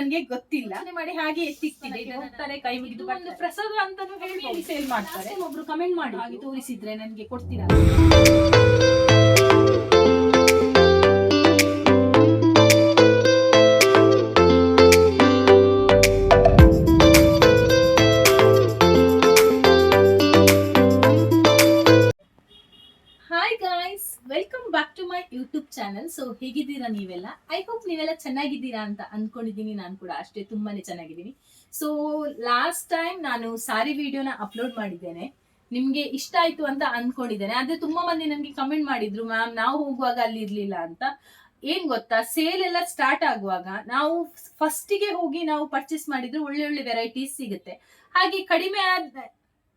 ನನ್ಗೆ ಗೊತ್ತಿಲ್ಲ. ಮಾಡಿ ಹಾಗೆ ಎತ್ತಿಕ್ತಿದೆ ಹೋಗ್ತಾರೆ ಕೈ ಮುಗಿದು ಒಂದು ಪ್ರಸಾದ ಅಂತಾನು ಹೇಳಿ ಸೇಲ್ ಮಾಡ್ತಾರೆ. ಒಬ್ರು ಕಮೆಂಟ್ ಮಾಡಿ. ಹಾಗೆ ತೋರಿಸಿದ್ರೆ ನನ್ಗೆ ಕೊಡ್ತೀರಾ? ಚಾನಲ್ ಸೊ ಹೇಗಿದ್ದೀರಾ ನೀವೆಲ್ಲ? ಐ ಹೋಪ್ ನೀವೆಲ್ಲ ಚೆನ್ನಾಗಿದ್ದೀರಾ ಅಂತ ಅನ್ಕೊಂಡಿದ್ದೀನಿ ನಾನು ಕೂಡ. ಅಷ್ಟೇ ತುಂಬಾನೇ ಚೆನ್ನಾಗಿದ್ದೀನಿ. ಸೊ ಲಾಸ್ಟ್ ಟೈಮ್ ನಾನು ಸಾರಿ ವಿಡಿಯೋನ ಅಪ್ಲೋಡ್ ಮಾಡಿದ್ದೇನೆ. ನಿಮ್ಗೆ ಇಷ್ಟ ಆಯ್ತು ಅಂತ ಅನ್ಕೊಂಡಿದ್ದೇನೆ. ಆದ್ರೆ ತುಂಬಾ ಮಂದಿ ನನಗೆ ಕಮೆಂಟ್ ಮಾಡಿದ್ರು, ಮ್ಯಾಮ್, ನಾವು ಹೋಗುವಾಗ ಅಲ್ಲಿ ಇರ್ಲಿಲ್ಲ ಅಂತ. ಏನ್ ಗೊತ್ತಾ? ಸೇಲ್ ಎಲ್ಲ ಸ್ಟಾರ್ಟ್ ಆಗುವಾಗ ನಾವು ಫಸ್ಟಿಗೆ ಹೋಗಿ ನಾವು ಪರ್ಚೇಸ್ ಮಾಡಿದ್ರೆ ಒಳ್ಳೆ ಒಳ್ಳೆ ವೆರೈಟೀಸ್ ಸಿಗುತ್ತೆ. ಹಾಗೆ ಕಡಿಮೆ ಆದ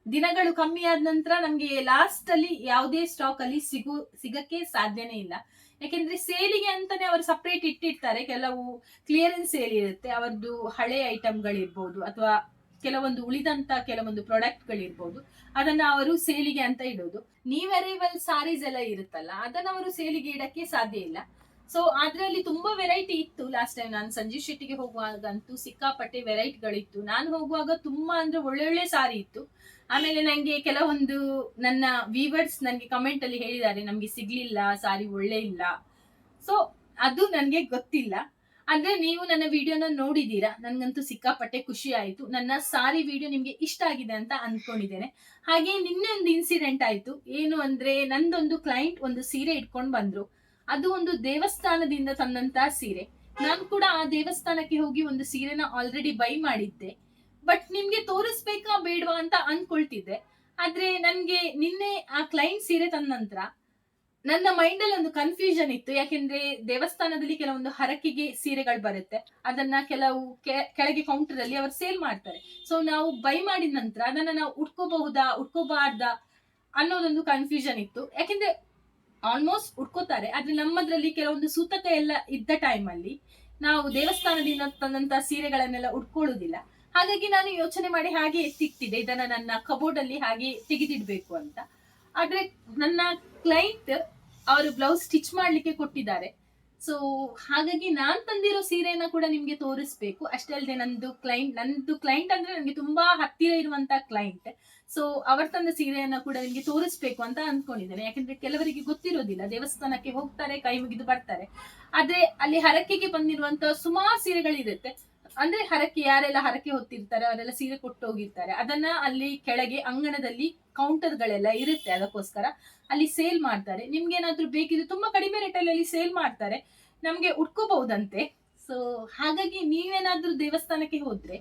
ದಿನಗಳು ಕಮ್ಮಿ ಆದ ನಂತರ ನಮ್ಗೆ ಲಾಸ್ಟ್ ಅಲ್ಲಿ ಯಾವುದೇ ಸ್ಟಾಕ್ ಅಲ್ಲಿ ಸಿಗು, ಸಿಗಕ್ಕೆ ಸಾಧ್ಯನೇ ಇಲ್ಲ. ಯಾಕೆಂದ್ರೆ ಸೇಲಿಗೆ ಅಂತಾನೆ ಅವರು ಸಪ್ರೇಟ್ ಇಟ್ಟಿರ್ತಾರೆ. ಕೆಲವು ಕ್ಲಿಯರೆನ್ಸ್ ಸೇಲ್ ಇರುತ್ತೆ, ಅವರದ್ದು ಹಳೆ ಐಟಮ್ಗಳಿರ್ಬೋದು ಅಥವಾ ಕೆಲವೊಂದು ಉಳಿದಂತ ಕೆಲವೊಂದು ಪ್ರಾಡಕ್ಟ್ ಗಳಿರ್ಬೋದು ಅದನ್ನ ಅವರು ಸೇಲಿಗೆ ಅಂತ ಇಡೋದು. ನೀವ್ ಅರೈವಲ್ ಸಾರೀಸ್ ಎಲ್ಲ ಇರುತ್ತಲ್ಲ, ಅದನ್ನ ಅವರು ಸೇಲಿಗೆ ಇಡಕ್ಕೆ ಸಾಧ್ಯ ಇಲ್ಲ. ಸೊ ಅದ್ರಲ್ಲಿ ತುಂಬಾ ವೆರೈಟಿ ಇತ್ತು. ಲಾಸ್ಟ್ ಟೈಮ್ ನಾನು ಸಂಜೀವ್ ಶೆಟ್ಟಿಗೆ ಹೋಗುವಾಗಂತೂ ಸಿಕ್ಕಾಪಟ್ಟೆ ವೆರೈಟಿಗಳಿತ್ತು ನಾನು ಹೋಗುವಾಗ ತುಂಬಾ ಅಂದ್ರೆ ಒಳ್ಳೊಳ್ಳೆ ಒಳ್ಳೆ ಸಾರಿ ಇತ್ತು. ಆಮೇಲೆ ನಂಗೆ ಕೆಲವೊಂದು ನನ್ನ ವೀವರ್ಸ್ ನನಗೆ ಕಮೆಂಟ್ ಅಲ್ಲಿ ಹೇಳಿದ್ದಾರೆ, ನಮ್ಗೆ ಸಿಗ್ಲಿಲ್ಲ, ಸಾರಿ ಒಳ್ಳೆ ಇಲ್ಲ. ಸೊ ಅದು ನನ್ಗೆ ಗೊತ್ತಿಲ್ಲ. ಅಂದ್ರೆ ನೀವು ನನ್ನ ವಿಡಿಯೋನ ನೋಡಿದೀರಾ ನನ್ಗಂತೂ ಸಿಕ್ಕಾಪಟ್ಟೆ ಖುಷಿ ಆಯ್ತು. ನನ್ನ ಸಾರಿ ವಿಡಿಯೋ ನಿಮ್ಗೆ ಇಷ್ಟ ಆಗಿದೆ ಅಂತ ಅನ್ಕೊಂಡಿದ್ದೇನೆ. ಹಾಗೆ ನಿನ್ನೆ ಒಂದು ಇನ್ಸಿಡೆಂಟ್ ಆಯ್ತು. ಏನು ಅಂದ್ರೆ ನಂದೊಂದು ಕ್ಲೈಂಟ್ ಒಂದು ಸೀರೆ ಇಟ್ಕೊಂಡು ಬಂದ್ರು. ಅದು ಒಂದು ದೇವಸ್ಥಾನದಿಂದ ತಂದಂತ ಸೀರೆ. ನಾನು ಕೂಡ ಆ ದೇವಸ್ಥಾನಕ್ಕೆ ಹೋಗಿ ಒಂದು ಸೀರೆನ ಆಲ್ರೆಡಿ ಬೈ ಮಾಡಿದ್ದೆ. ಬಟ್ ನಿಮ್ಗೆ ತೋರಿಸ್ಬೇಕಾ ಬೇಡವಾ ಅಂತ ಅನ್ಕೊಳ್ತಿದ್ದೆ. ಆದ್ರೆ ನನ್ಗೆ ನಿನ್ನೆ ಆ ಕ್ಲೈಂಟ್ ಸೀರೆ ತಂದ ನಂತರ ನನ್ನ ಮೈಂಡ್ ಅಲ್ಲಿ ಒಂದು ಕನ್ಫ್ಯೂಷನ್ ಇತ್ತು. ಯಾಕೆಂದ್ರೆ ದೇವಸ್ಥಾನದಲ್ಲಿ ಕೆಲವೊಂದು ಹರಕೆಗೆ ಸೀರೆಗಳು ಬರುತ್ತೆ. ಅದನ್ನ ಕೆಲವು ಕೆಳಗೆ ಕೌಂಟರ್ ಅಲ್ಲಿ ಅವರು ಸೇಲ್ ಮಾಡ್ತಾರೆ. ಸೊ ನಾವು ಬೈ ಮಾಡಿದ ನಂತರ ಅದನ್ನ ನಾವು ಉಟ್ಕೋಬಹುದಾ, ಉಟ್ಕೋಬಾರ್ದಾ ಅನ್ನೋದೊಂದು ಕನ್ಫ್ಯೂಷನ್ ಇತ್ತು. ಯಾಕೆಂದ್ರೆ ಆಲ್ಮೋಸ್ಟ್ ಉಟ್ಕೋತಾರೆ. ಆದ್ರೆ ನಮ್ಮದ್ರಲ್ಲಿ ಕೆಲವೊಂದು ಸೂತಕ ಎಲ್ಲ ಇದ್ದ ಟೈಮ್ ಅಲ್ಲಿ ನಾವು ದೇವಸ್ಥಾನದಿಂದ ತಂದಂತ ಸೀರೆಗಳನ್ನೆಲ್ಲ ಉಟ್ಕೊಳ್ಳುದಿಲ್ಲ. ಹಾಗಾಗಿ ನಾನು ಯೋಚನೆ ಮಾಡಿ ಹಾಗೆ ಎತ್ತಿಟ್ಟಿದೆ ಇದನ್ನ ನನ್ನ ಕಬೋರ್ಡ್ ಅಲ್ಲಿ ಹಾಗೆ ತೆಗೆದಿಡ್ಬೇಕು ಅಂತ. ಆದ್ರೆ ನನ್ನ ಕ್ಲೈಂಟ್ ಅವರು ಬ್ಲೌಸ್ ಸ್ಟಿಚ್ ಮಾಡ್ಲಿಕ್ಕೆ ಕೊಟ್ಟಿದ್ದಾರೆ. ಸೊ ಹಾಗಾಗಿ ನಾನ್ ತಂದಿರೋ ಸೀರೆಯನ್ನ ಕೂಡ ನಿಮ್ಗೆ ತೋರಿಸ್ಬೇಕು. ಅಷ್ಟೇ ಅಲ್ಲದೆ ನಂದು ಕ್ಲೈಂಟ್ ನಂದು ಕ್ಲೈಂಟ್ ಅಂದ್ರೆ ನನಗೆ ತುಂಬಾ ಹತ್ತಿರ ಇರುವಂತ ಕ್ಲೈಂಟ್ ಸೊ ಅವರ್ ತಂದ ಸೀರೆಯನ್ನ ಕೂಡ ನಿಮ್ಗೆ ತೋರಿಸ್ಬೇಕು ಅಂತ ಅನ್ಕೊಂಡಿದ್ದೇನೆ. ಯಾಕಂದ್ರೆ ಕೆಲವರಿಗೆ ಗೊತ್ತಿರೋದಿಲ್ಲ. ದೇವಸ್ಥಾನಕ್ಕೆ ಹೋಗ್ತಾರೆ, ಕೈ ಮುಗಿದು ಬರ್ತಾರೆ. ಆದ್ರೆ ಅಲ್ಲಿ ಹರಕೆಗೆ ಬಂದಿರುವಂತ ಸುಮಾರು ಸೀರೆಗಳಿರುತ್ತೆ. ಅಂದ್ರೆ ಹರಕೆ, ಯಾರೆಲ್ಲ ಹರಕೆ ಹೊತ್ತಿರ್ತಾರೆ, ಅವರೆಲ್ಲ ಸೀರೆ ಕೊಟ್ಟು ಹೋಗಿರ್ತಾರೆ. ಅದನ್ನ ಅಲ್ಲಿ ಕೆಳಗೆ ಅಂಗಣದಲ್ಲಿ ಕೌಂಟರ್ ಗಳೆಲ್ಲ ಇರುತ್ತೆ ಅದಕ್ಕೋಸ್ಕರ. ಅಲ್ಲಿ ಸೇಲ್ ಮಾಡ್ತಾರೆ. ನಿಮ್ಗೆ ಏನಾದ್ರೂ ಬೇಕಿದ್ರೆ ತುಂಬಾ ಕಡಿಮೆ ರೇಟಲ್ಲಿ ಅಲ್ಲಿ ಸೇಲ್ ಮಾಡ್ತಾರೆ. ನಮ್ಗೆ ಉಟ್ಕೋಬಹುದಂತೆ ಸೊ ಹಾಗಾಗಿ ನೀವೇನಾದ್ರೂ ದೇವಸ್ಥಾನಕ್ಕೆ ಹೋದ್ರೆ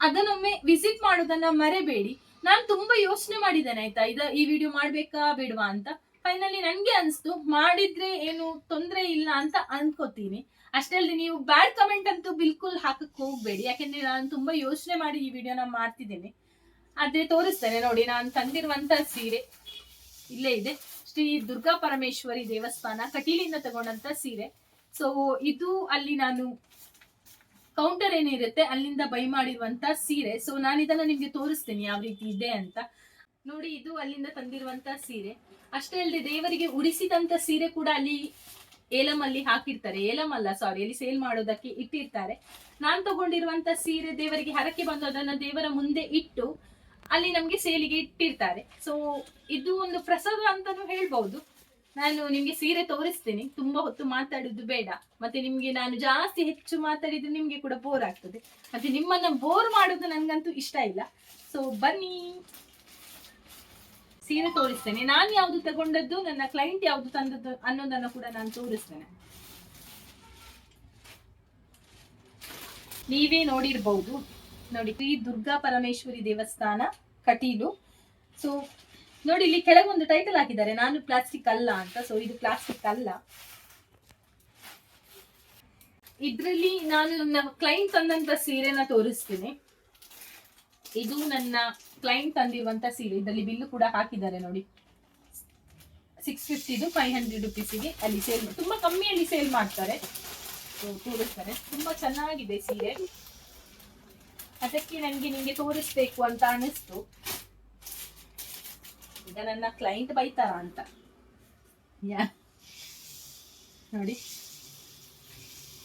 ಅದನ್ನೊಮ್ಮೆ ವಿಸಿಟ್ ಮಾಡೋದನ್ನ ಮರೆಬೇಡಿ. ನಾನು ತುಂಬಾ ಯೋಚನೆ ಮಾಡಿದ್ದೇನೆ, ಆಯ್ತಾ? ಇದ, ಈ ವಿಡಿಯೋ ಮಾಡ್ಬೇಕಾ ಬೇಡವಾ ಅಂತ. ಫೈನಲಿ ನನ್ಗೆ ಅನ್ಸ್ತು, ಮಾಡಿದ್ರೆ ಏನು ತೊಂದ್ರೆ ಇಲ್ಲ ಅಂತ ಅನ್ಕೋತೀನಿ. ಅಷ್ಟೇ ಅಲ್ಲದೆ ನೀವು ಬ್ಯಾಡ್ ಕಮೆಂಟ್ ಅಂತೂ ಬಿಲ್ಕುಲ್ ಹಾಕಕ್ಕೆ ಹೋಗ್ಬೇಡಿ. ಯಾಕೆಂದ್ರೆ ನಾನು ತುಂಬಾ ಯೋಚನೆ ಮಾಡಿ ಈ ವಿಡಿಯೋನ ಮಾಡ್ತಿದ್ದೇನೆ. ಆದ್ರೆ ತೋರಿಸ್ತೇನೆ ನೋಡಿ, ನಾನು ತಂದಿರುವಂತ ಸೀರೆ ಇಲ್ಲೇ ಇದೆ. ಶ್ರೀ ದುರ್ಗಾ ಪರಮೇಶ್ವರಿ ದೇವಸ್ಥಾನ ಕಟೀಲಿಂದ ತಗೊಂಡಂತ ಸೀರೆ. ಸೊ ಇದು ಅಲ್ಲಿ ನಾನು ಕೌಂಟರ್ ಏನಿರುತ್ತೆ ಅಲ್ಲಿಂದ ಬೈ ಮಾಡಿರುವಂತ ಸೀರೆ. ಸೊ ನಾನು ಇದನ್ನ ನಿಮ್ಗೆ ತೋರಿಸ್ತೇನೆ ಯಾವ ರೀತಿ ಇದೆ ಅಂತ. ನೋಡಿ, ಇದು ಅಲ್ಲಿಂದ ತಂದಿರುವಂತ ಸೀರೆ. ಅಷ್ಟೇ ಅಲ್ಲದೆ ದೇವರಿಗೆ ಉಡಿಸಿದಂತ ಸೀರೆ ಕೂಡ ಅಲ್ಲಿ ಏಲಂ ಅಲ್ಲಿ ಹಾಕಿರ್ತಾರೆ. ಏಲಂ ಅಲ್ಲ ಸಾರಿ ಅಲ್ಲಿ ಸೇಲ್ ಮಾಡೋದಕ್ಕೆ ಇಟ್ಟಿರ್ತಾರೆ. ನಾನ್ ತಗೊಂಡಿರುವಂತ ಸೀರೆ ದೇವರಿಗೆ ಹರಕೆ ಬಂದು ಅದನ್ನ ದೇವರ ಮುಂದೆ ಇಟ್ಟು ಅಲ್ಲಿ ನಮ್ಗೆ ಸೇಲಿಗೆ ಇಟ್ಟಿರ್ತಾರೆ. ಸೊ ಇದು ಒಂದು ಪ್ರಸಾದ ಅಂತಾನು ಹೇಳ್ಬಹುದು. ನಾನು ನಿಮ್ಗೆ ಸೀರೆ ತೋರಿಸ್ತೇನೆ. ತುಂಬಾ ಹೊತ್ತು ಮಾತಾಡುದು ಬೇಡ. ಮತ್ತೆ ನಿಮ್ಗೆ ನಾನು ಜಾಸ್ತಿ ಹೆಚ್ಚು ಮಾತಾಡಿದ್ರೆ ನಿಮ್ಗೆ ಕೂಡ ಬೋರ್ ಆಗ್ತದೆ. ಮತ್ತೆ ನಿಮ್ಮನ್ನ ಬೋರ್ ಮಾಡೋದು ನನ್ಗಂತೂ ಇಷ್ಟ ಇಲ್ಲ. ಸೊ ಬನ್ನಿ. ಸೀರೆ ತೋರಿಸ್ತೇನೆ. ನಾನು ಯಾವ್ದು ತಗೊಂಡದ್ದು, ನನ್ನ ಕ್ಲೈಂಟ್ ಯಾವುದು ತಂದದ್ದು ಅನ್ನೋದನ್ನ ಕೂಡ ನಾನು ತೋರಿಸ್ತೇನೆ. ನೀವೇ ನೋಡಿರ್ಬಹುದು ನೋಡಿ, ಶ್ರೀ ದುರ್ಗಾ ಪರಮೇಶ್ವರಿ ದೇವಸ್ಥಾನ ಕಟೀಲು. ಸೊ ನೋಡಿ, ಇಲ್ಲಿ ಕೆಳಗೆ ಒಂದು ಟೈಟಲ್ ಹಾಕಿದ್ದಾರೆ. ನಾನು ಪ್ಲಾಸ್ಟಿಕ್ ಅಲ್ಲ ಅಂತ. ಸೊ ಇದು ಪ್ಲಾಸ್ಟಿಕ್ ಅಲ್ಲ. ಇದ್ರಲ್ಲಿ ನಾನು ನನ್ನ ಕ್ಲೈಂಟ್ ತಂದಂತ ಸೀರೆನ ತೋರಿಸ್ತೀನಿ. ಇದು ನನ್ನ ಕ್ಲೈಂಟ್ ತಂದಿರುವಂತ ಸೀರೆ ಇದರಲ್ಲಿ ಬಿಲ್ಲು ಕೂಡ ಹಾಕಿದ್ದಾರೆ ನೋಡಿ. ಸಿಕ್ಸ್ ಫಿಫ್ಟಿದು ಫೈವ್ ಹಂಡ್ರೆಡ್ ರುಪೀಸಿಗೆ ಅಲ್ಲಿ ಸೇಲ್ ತುಂಬಾ ಕಮ್ಮಿಯಲ್ಲಿ ಸೇಲ್ ಮಾಡ್ತಾರೆ. ತೋರಿಸ್ತಾರೆ. ತುಂಬಾ ಚೆನ್ನಾಗಿದೆ ಸೀರೆ. ಅದಕ್ಕೆ ನನಗೆ ನಿಮಗೆ ತೋರಿಸ್ಬೇಕು ಅಂತ ಅನಿಸ್ತು ಈಗ ನನ್ನ ಕ್ಲೈಂಟ್ ಬೈತಾರ ಅಂತ. ಯಾ, ನೋಡಿ.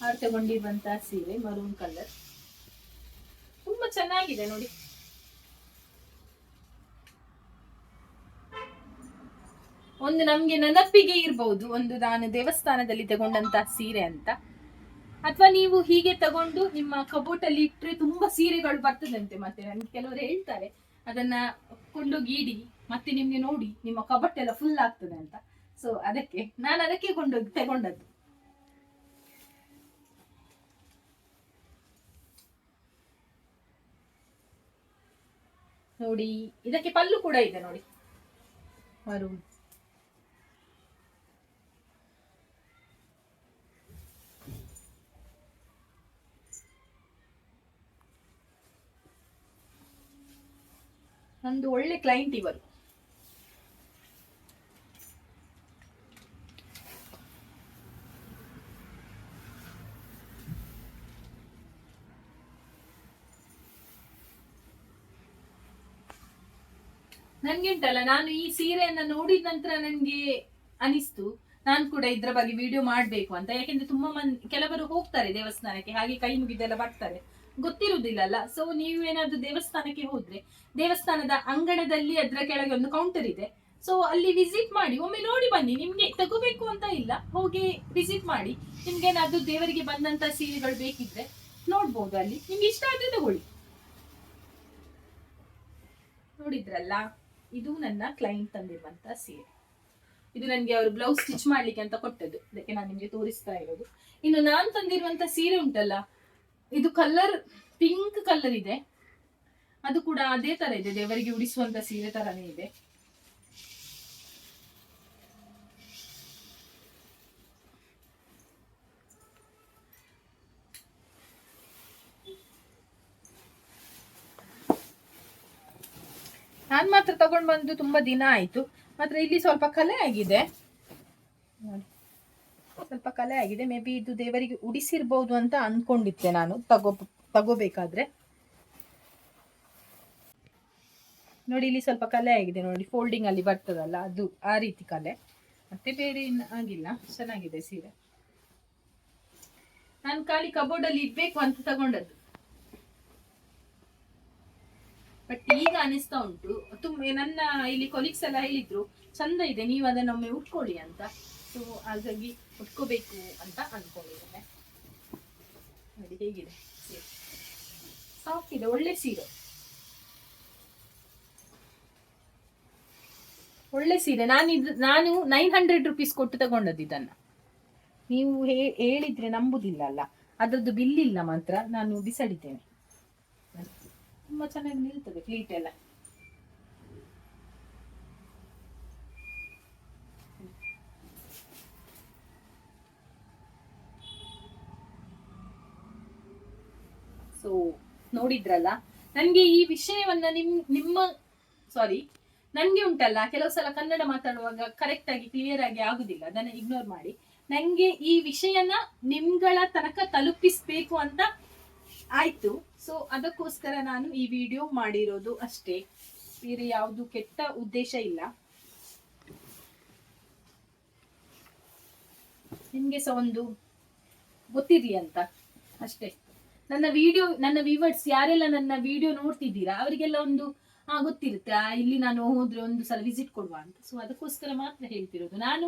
ಅವ್ರು ತಗೊಂಡಿರುವಂತಹ ಸೀರೆ ಮರೂನ್ ಕಲರ್ ತುಂಬಾ ಚೆನ್ನಾಗಿದೆ ನೋಡಿ. ಒಂದು ನಮ್ಗೆ ನೆನಪಿಗೆ ಇರ್ಬಹುದು ಒಂದು ನಾನು ದೇವಸ್ಥಾನದಲ್ಲಿ ತಗೊಂಡಂತ ಸೀರೆ ಅಂತ. ಅಥವಾ ನೀವು ಹೀಗೆ ತಗೊಂಡು ನಿಮ್ಮ ಕಬೋಟಲ್ಲಿ ಇಟ್ಟರೆ ತುಂಬಾ ಸೀರೆಗಳು ಬರ್ತದಂತೆ ಮತ್ತೆ ನನ್ಗೆ ಕೆಲವರು ಹೇಳ್ತಾರೆ. ಅದನ್ನ ಕೊಂಡೋಗಿ ಗೀಡಿ ಮತ್ತೆ ನಿಮ್ಗೆ ನೋಡಿ ನಿಮ್ಮ ಕಬಟ್ ಎಲ್ಲ ಫುಲ್ ಆಗ್ತದೆ ಅಂತ. ಸೊ ಅದಕ್ಕೆ ನಾನು ಅದಕ್ಕೆ ಕೊಂಡೋಗಿ, ತಗೊಂಡದ್ದು. ನೋಡಿ, ಇದಕ್ಕೆ ಪಲ್ಲು ಕೂಡ ಇದೆ ನೋಡಿ. ಮರೂನ್ ನಂದು ಒಳ್ಳೆ ಕ್ಲೈಂಟ್ ಇವರು. ನನ್ಗೆಂಟಲ್ಲ, ನಾನು ಈ ಸೀರೆಯನ್ನ ನೋಡಿದ ನಂತರ ನನಗೆ ಅನಿಸ್ತು. ನಾನು ಕೂಡ ಇದ್ರ ಬಗ್ಗೆ ವಿಡಿಯೋ ಮಾಡ್ಬೇಕು ಅಂತ. ಯಾಕೆಂದ್ರೆ ತುಂಬಾ ಮಂದಿ, ಕೆಲವರು ಹೋಗ್ತಾರೆ ದೇವಸ್ಥಾನಕ್ಕೆ, ಹಾಗೆ ಕೈ ಮುಗಿದೆಲ್ಲ ಬರ್ತಾರೆ ಗೊತ್ತಿರುವುದಿಲ್ಲಲ್ಲ. ಸೊ ನೀವೇನಾದ್ರೂ ದೇವಸ್ಥಾನಕ್ಕೆ ಹೋದ್ರೆ, ದೇವಸ್ಥಾನದ ಅಂಗಣದಲ್ಲಿ ಅದರ ಕೆಳಗೆ ಒಂದು ಕೌಂಟರ್ ಇದೆ. ಸೊ ಅಲ್ಲಿ ವಿಸಿಟ್ ಮಾಡಿ, ಒಮ್ಮೆ ನೋಡಿ ಬನ್ನಿ, ನಿಮ್ಗೆ ತಗೋಬೇಕು ಅಂತ ಇಲ್ಲ. ಹೋಗಿ ವಿಸಿಟ್ ಮಾಡಿ, ನಿಮ್ಗೆ ಏನಾದ್ರು ದೇವರಿಗೆ ಬಂದಂತ ಸೀರೆಗಳು ಬೇಕಿದ್ರೆ ನೋಡ್ಬೋದು ಅಲ್ಲಿ. ನಿಮ್ಗೆ ಇಷ್ಟ ಆದ್ರೆ ತಗೊಳ್ಳಿ. ನೋಡಿದ್ರಲ್ಲ, ಇದು ನನ್ನ ಕ್ಲೈಂಟ್ ತಂದಿರುವಂತ ಸೀರೆ. ಇದು ನನಗೆ ಅವರು ಬ್ಲೌಸ್ ಸ್ಟಿಚ್ ಮಾಡ್ಲಿಕ್ಕೆ ಅಂತ ಕೊಟ್ಟದ್ದು. ಅದಕ್ಕೆ ನಾನು ನಿಮ್ಗೆ ತೋರಿಸ್ತಾ ಇರೋದು. ಇನ್ನು ನಾನು ತಂದಿರುವಂತ ಸೀರೆ ಉಂಟಲ್ಲ ಇದು ಕಲರ್ ಪಿಂಕ್ ಕಲರ್ ಇದೆ. ಅದು ಕೂಡ ಅದೇ ತರ ಇದೆ. ದೇವರಿಗೆ ಉಡಿಸುವಂತ ಸೀರೆ ತರನೇ ಇದೆ. ನಾನು ಮಾತ್ರ ತಗೊಂಡ್ ಬಂದು ತುಂಬಾ ದಿನ ಆಯ್ತು. ಮಾತ್ರ ಇಲ್ಲಿ ಸ್ವಲ್ಪ ಕಲೆ ಆಗಿದೆ. ಸ್ವಲ್ಪ ಕಲೆ ಆಗಿದೆ. ಮೇ ಬಿ ಇದು ದೇವರಿಗೆ ಉಡಿಸಿರ್ಬೋದು ಅಂತ ಅಂದ್ಕೊಂಡಿದ್ದೆ ನಾನು. ತಗೋ, ತಗೋಬೇಕಾದ್ರೆ. ನೋಡಿ, ಇಲ್ಲಿ ಸ್ವಲ್ಪ ಕಲೆ ಆಗಿದೆ ನೋಡಿ. ಫೋಲ್ಡಿಂಗ್ ಅಲ್ಲಿ ಬರ್ತದಲ್ಲ, ಅದು ಆ ರೀತಿ ಕಲೆ. ಮತ್ತೆ ಬೇರೆ ಆಗಿಲ್ಲ. ಚೆನ್ನಾಗಿದೆ ಸೀರೆ. ನಾನು ಖಾಲಿ ಕಬೋರ್ಡ್ ಅಲ್ಲಿ ಇಡ್ಬೇಕು ಅಂತ ತಗೊಂಡದ್ದು. ಬಟ್ ಈಗ ಅನಿಸ್ತಾ ಉಂಟು. ತುಂಬ, ನನ್ನ ಇಲ್ಲಿ ಕೊಲೀಗ್ಸ್ ಎಲ್ಲ ಹೇಳಿದ್ರು, ಚಂದ ಇದೆ, ನೀವು ಅದನ್ನೊಮ್ಮೆ ಉಟ್ಕೊಳ್ಳಿ ಅಂತ. ಸೊ ಹಾಗಾಗಿ ಉಟ್ಕೋಬೇಕು ಅಂತ ಅಂದ್ಕೊಂಡಿದ್ದೇನೆ ನೋಡಿ, ಹೇಗಿದೆ? ಸೀರೆ ಸಾಫ್ಟ್ ಇದೆ ಒಳ್ಳೆ ಸೀರೆ. ಒಳ್ಳೆ ಸೀರೆ. ನಾನು ಇದು, ನಾನು ನೈನ್ ಹಂಡ್ರೆಡ್ ರುಪೀಸ್ ಕೊಟ್ಟು ತಗೊಂಡದ್ದು ಇದನ್ನ. ನೀವು ಹೇಳಿದ್ರೆ ನಂಬುದಿಲ್ಲ ಅಲ್ಲ. ಅದರದ್ದು ಬಿಲ್ ಇಲ್ಲ ಮಾತ್ರ. ನಾನು ಬಿಸಾಡಿದ್ದೇನೆ. ತುಂಬಾ ಚೆನ್ನಾಗಿ ನಿಲ್ತದೆ ಫ್ಲೀಟ್ ಎಲ್ಲ. ಸೊ ನೋಡಿದ್ರಲ್ಲ? ನನ್ಗೆ ಈ ವಿಷಯವನ್ನ ನಿಮ್, ನಿಮ್ಮ ಸಾರಿ ನನಗೆ ಉಂಟಲ್ಲ? ಕೆಲವು ಸಲ ಕನ್ನಡ ಮಾತಾಡುವಾಗ ಕರೆಕ್ಟಾಗಿ ಕ್ಲಿಯರ್ ಆಗಿ ಆಗುದಿಲ್ಲ. ಅದನ್ನ ಇಗ್ನೋರ್ ಮಾಡಿ. ನಂಗೆ ಈ ವಿಷಯನ ನಿಮ್ಗಳ ತನಕ ತಲುಪಿಸ್ಬೇಕು ಅಂತ ಆಯ್ತು. ಸೊ ಅದಕ್ಕೋಸ್ಕರ ನಾನು ಈ ವಿಡಿಯೋ ಮಾಡಿರೋದು ಅಷ್ಟೇ. ಬೇರೆ ಯಾವುದು ಕೆಟ್ಟ ಉದ್ದೇಶ ಇಲ್ಲ. ನಿಮಗೆ ಸಹ ಒಂದು ಗೊತ್ತಿರಲಿ ಅಂತ ಅಷ್ಟೇ. ನನ್ನ ವಿಡಿಯೋ ನನ್ನ ವಿವರ್ಸ್ ಯಾರೆಲ್ಲ ನನ್ನ ವಿಡಿಯೋ ನೋಡ್ತಿದ್ದೀರಾ, ಅವರಿಗೆಲ್ಲ ಒಂದು ಹಾ ಗೊತ್ತಿರುತ್ತೆ ಇಲ್ಲಿ ನಾನು ಹೋದ್ರೆ ಒಂದು ಸಲ ವಿಸಿಟ್ ಕೊಡುವ ಅಂತ. ಸೊ ಅದಕ್ಕೋಸ್ಕರ ಮಾತ್ರ ಹೇಳ್ತಿರೋದು. ನಾನು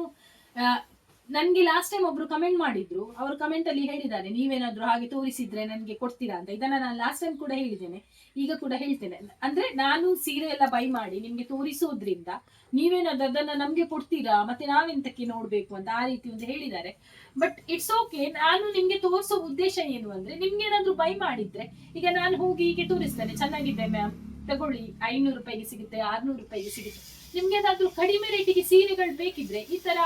ನನ್ಗೆ ಲಾಸ್ಟ್ ಟೈಮ್ ಒಬ್ರು ಕಮೆಂಟ್ ಮಾಡಿದ್ರು. ಅವ್ರು ಕಮೆಂಟ್ ಅಲ್ಲಿ ಹೇಳಿದ್ದಾರೆ, ನೀವೇನಾದ್ರೂ ಹಾಗೆ ತೋರಿಸಿದ್ರೆ ನನ್ಗೆ ಕೊಡ್ತೀರಾ ಅಂತ. ಇದನ್ನ ನಾನು ಲಾಸ್ಟ್ ಟೈಮ್ ಕೂಡ ಹೇಳಿದ್ದೇನೆ. ಈಗ ಕೂಡ ಹೇಳ್ತೇನೆ. ಅಂದ್ರೆ ನಾನು ಸೀರೆ ಎಲ್ಲ ಬೈ ಮಾಡಿ ನಿಮ್ಗೆ ತೋರಿಸೋದ್ರಿಂದ ನೀವೇನಾದ್ರೂ ಅದನ್ನ ನಮ್ಗೆ ಕೊಡ್ತೀರಾ? ಮತ್ತೆ ನಾವೆಂತಕ್ಕೆ ನೋಡ್ಬೇಕು ಅಂತ ಆ ರೀತಿ ಒಂದು ಹೇಳಿದ್ದಾರೆ. ಬಟ್ ಇಟ್ಸ್ ಓಕೆ ನಾನು ನಿಮ್ಗೆ ತೋರಿಸೋ ಉದ್ದೇಶ ಏನು ಅಂದ್ರೆ ನಿಮ್ಗೆ ಏನಾದ್ರೂ ಬೈ ಮಾಡಿದ್ರೆ ಈಗ ನಾನು ಹೋಗಿ ಹೀಗೆ ತೋರಿಸ್ತೇನೆ. ಚೆನ್ನಾಗಿದೆ ಮ್ಯಾಮ್ ತಗೊಳ್ಳಿ. ಐನೂರು ರೂಪಾಯಿಗೆ ಸಿಗುತ್ತೆ, ಆರ್ನೂರು ರೂಪಾಯಿಗೆ ಸಿಗುತ್ತೆ. ನಿಮ್ಗೆ ಏನಾದ್ರೂ ಕಡಿಮೆ ರೇಟಿಗೆ ಸೀರೆಗಳು ಬೇಕಿದ್ರೆ ಈ ತರ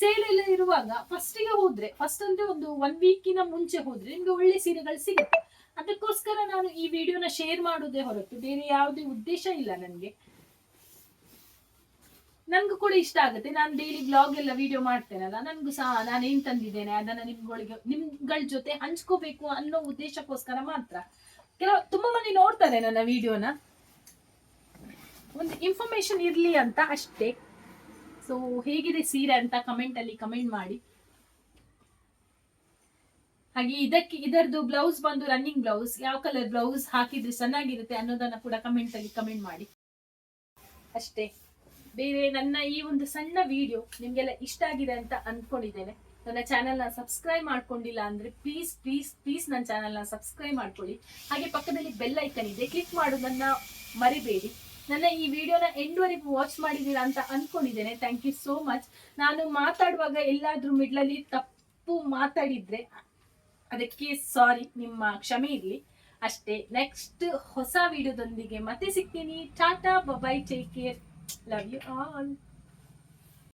ಸೇಲ್ ಎಲ್ಲ ಇರುವಾಗ ಫಸ್ಟಿಗೆ ಹೋದ್ರೆ ಫಸ್ಟ್ ಅಂದ್ರೆ ಒಂದು ಒನ್ ವೀಕಿನ ಮುಂಚೆ ಹೋದ್ರೆ ನಿಮ್ಗೆ ಒಳ್ಳೆ ಸೀರೆಗಳು ಸಿಗುತ್ತೆ. ಅದಕ್ಕೋಸ್ಕರ ನಾನು ಈ ವಿಡಿಯೋನ ಶೇರ್ ಮಾಡೋದೇ ಹೊರತು ಬೇರೆ ಯಾವುದೇ ಉದ್ದೇಶ ಇಲ್ಲ ನನಗೆ. ನನ್ಗೂ ಕೂಡ ಇಷ್ಟ ಆಗುತ್ತೆ. ನಾನು ಡೈಲಿ ಬ್ಲಾಗ್ ಎಲ್ಲ ವಿಡಿಯೋ ಮಾಡ್ತೇನಲ್ಲ, ನನ್ಗೂ ಸಹ ನಾನು ಏನ್ ತಂದಿದ್ದೇನೆ ಅದನ್ನ ನಿಮ್ಗಳಿಗೆ, ನಿಮ್ಗಳ ಜೊತೆ ಹಂಚ್ಕೋಬೇಕು ಅನ್ನೋ ಉದ್ದೇಶಕ್ಕೋಸ್ಕರ ಮಾತ್ರ. ಕೆಲವು, ತುಂಬಾ ಮಂದಿ ನೋಡ್ತಾರೆ ನನ್ನ ವಿಡಿಯೋನ ಒಂದು ಇನ್ಫಾರ್ಮೇಶನ್ ಇರ್ಲಿ ಅಂತ ಅಷ್ಟೇ. ಸೊ ಹೇಗಿದೆ ಸೀರೆ ಅಂತ ಕಮೆಂಟ್ ಅಲ್ಲಿ ಕಮೆಂಟ್ ಮಾಡಿ. ಹಾಗೆ ಇದಕ್ಕೆ ಇದರದ್ದು ಬ್ಲೌಸ್ ಬಂದು ರನ್ನಿಂಗ್ ಬ್ಲೌಸ್ ಯಾವ ಕಲರ್ ಬ್ಲೌಸ್ ಹಾಕಿದ್ರೆ ಚೆನ್ನಾಗಿರುತ್ತೆ ಅನ್ನೋದನ್ನ ಕೂಡ ಕಮೆಂಟ್ ಅಲ್ಲಿ ಕಮೆಂಟ್ ಮಾಡಿ. ಅಷ್ಟೇ. ಬೇರೆ ನನ್ನ ಈ ಒಂದು ಸಣ್ಣ ವಿಡಿಯೋ ನಿಮ್ಗೆಲ್ಲ ಇಷ್ಟ ಆಗಿದೆ ಅಂತ ಅನ್ಕೊಂಡಿದ್ದೇನೆ. ನನ್ನ ಚಾನೆಲ್ನ ಸಬ್ಸ್ಕ್ರೈಬ್ ಮಾಡ್ಕೊಂಡಿಲ್ಲ ಅಂದ್ರೆ ಪ್ಲೀಸ್ ಪ್ಲೀಸ್ ಪ್ಲೀಸ್ ನನ್ನ ಚಾನೆಲ್ನ ಸಬ್ಸ್ಕ್ರೈಬ್ ಮಾಡ್ಕೊಳ್ಳಿ. ಹಾಗೆ ಪಕ್ಕದಲ್ಲಿ ಬೆಲ್ ಐಕನ್ ಇದೆ ಕ್ಲಿಕ್ ಮಾಡೋದನ್ನ ಮರಿಬೇಡಿ. ನನ್ನ ಈ ವಿಡಿಯೋನ ಎಂಡ್ವರೆಗೂ ವಾಚ್ ಮಾಡಿದ್ದೀರಾ ಅಂತ ಅನ್ಕೊಂಡಿದ್ದೇನೆ. ಥ್ಯಾಂಕ್ ಯು ಸೋ ಮಚ್ ನಾನು ಮಾತಾಡುವಾಗ ಎಲ್ಲಾದ್ರೂ ಮಿಡ್ಲಲ್ಲಿ ತಪ್ಪು ಮಾತಾಡಿದ್ರೆ ಅದಕ್ಕೆ ಸಾರಿ ನಿಮ್ಮ ಕ್ಷಮೆ ಇರಲಿ. ಅಷ್ಟೇ ನೆಕ್ಸ್ಟ್ ಹೊಸ ವಿಡಿಯೋದೊಂದಿಗೆ ಮತ್ತೆ ಸಿಗ್ತೀನಿ. Tata bye bye take care love you all